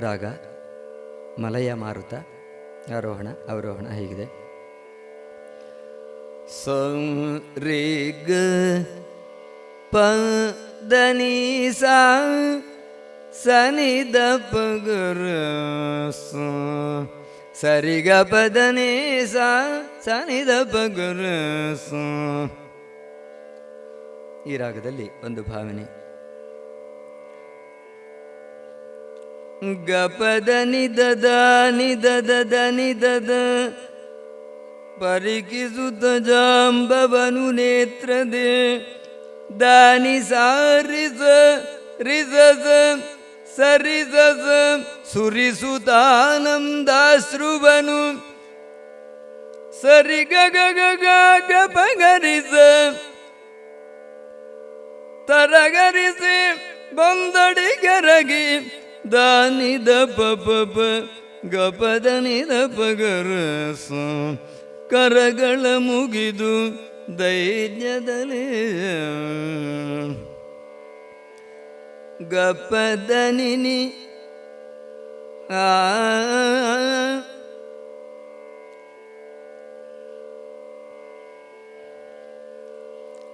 ರಾಗ ಮಲಯ ಮಾರುತ ಆರೋಹಣ ಅವರೋಹಣ ಹೀಗಿದೆ. ಸ ಪನಿ ಸಾ ಸ ದ ಪ ಗ ರ ಸ ಸರಿ ಗ ಪದನಿ ಸನಿ ಸಾ ಸನಿ ದ ಪ ಗ ರ ಸ ಈ ರಾಗದಲ್ಲಿ ಒಂದು ಭಾವನೆ. गप दनि ददाि सुजा दनि सारिस रिजस सरिसुरि सुनन्दश्रु बनु सरि गग गपगरिसरी बन्दडि गरगी। ಗರಗಿ ದಾನಿದ ಪಪ ಗಪದ ನಿದ ಪಗರಸ ಕರಗಳ ಮುಗಿದು ದೈನ್ಯದಲ್ಲಿ ಗಪದನಿನಿ ಆ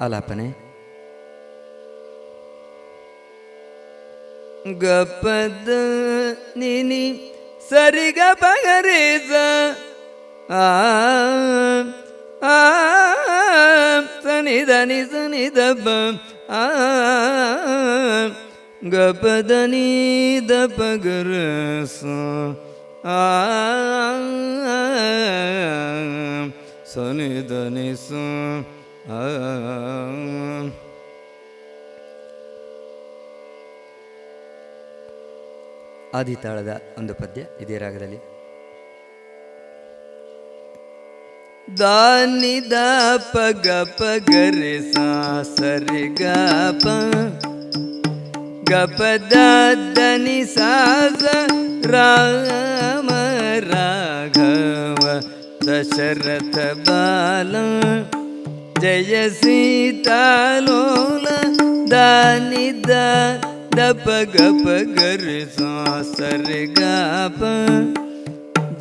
ಆಲಾಪನೆ ಗಪದ ನಿನಿ ಸರಿಗ ಪಗರೇಸ ಆ ಆ ಸನಿದ ನಿ ಸನಿದ ಬ ಆ ಗಪದ ನೀದ ಪಗರಸ ಆ ಸನಿದ ನಿ ಸ ಆ ಆದಿತಾಳದ ಒಂದು ಪದ್ಯ, ಇದೇ ರಾಗದಲ್ಲಿ. ದಾನಿ ದ ಪಗ ಗ ಪ ಗ ರೆ ಸಾ ಪ ಗ ಪ ದ ದ ನಿ ಸಾ ಸ ರಾಮ ರಾಘವ ದಶರಥ ಬಾಲ. ಜಯ ಸೀತಾಲೋಲ ದಾನಿ ದ प गप गर सासर गप।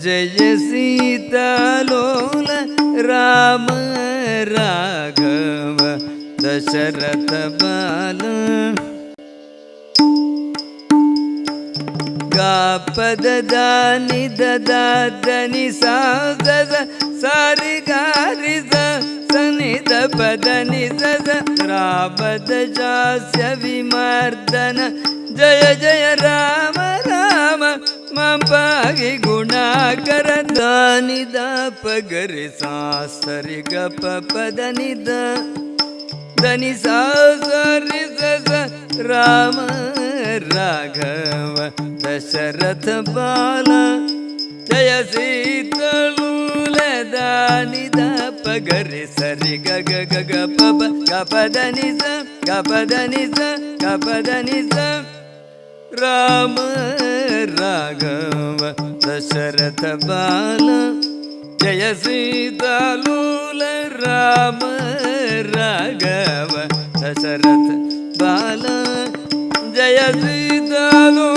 जय सीतालोल राम राघव दशरथ बाल। गाप ददी ददानि सा ददा पद निसद रापद चास्य विमर्दन जय जय राम राम मपागि गुणाकर दानिद पगरि सासरि गप पद निद धनि सासरि सस राम राघव दशरथ बाल जय सीतलूल दानिदा ರಾಘವ ದಶರಥ ಬಾಲ ಜಯ ಸೀತಲೂಲ ದಾನಿ ದ ಪಗರಿ ಸರಿ ಗ ಗ ಗ ಗ ಪ ಪ ಗ ಪದ ನಿ ಸ ಗ ಪದ ನಿ ಸ ಗ ಪದ ನಿ ಸ ರಾಮ ರಾಘವ ದಶರಥ ಬಾಲ ಜಯ ಸೀತಾಲೂಲ ರಾಮ ರಾಘವ ದಶರಥ ಬಾಲ ಜಯ ಸೀತಾಲೂಲ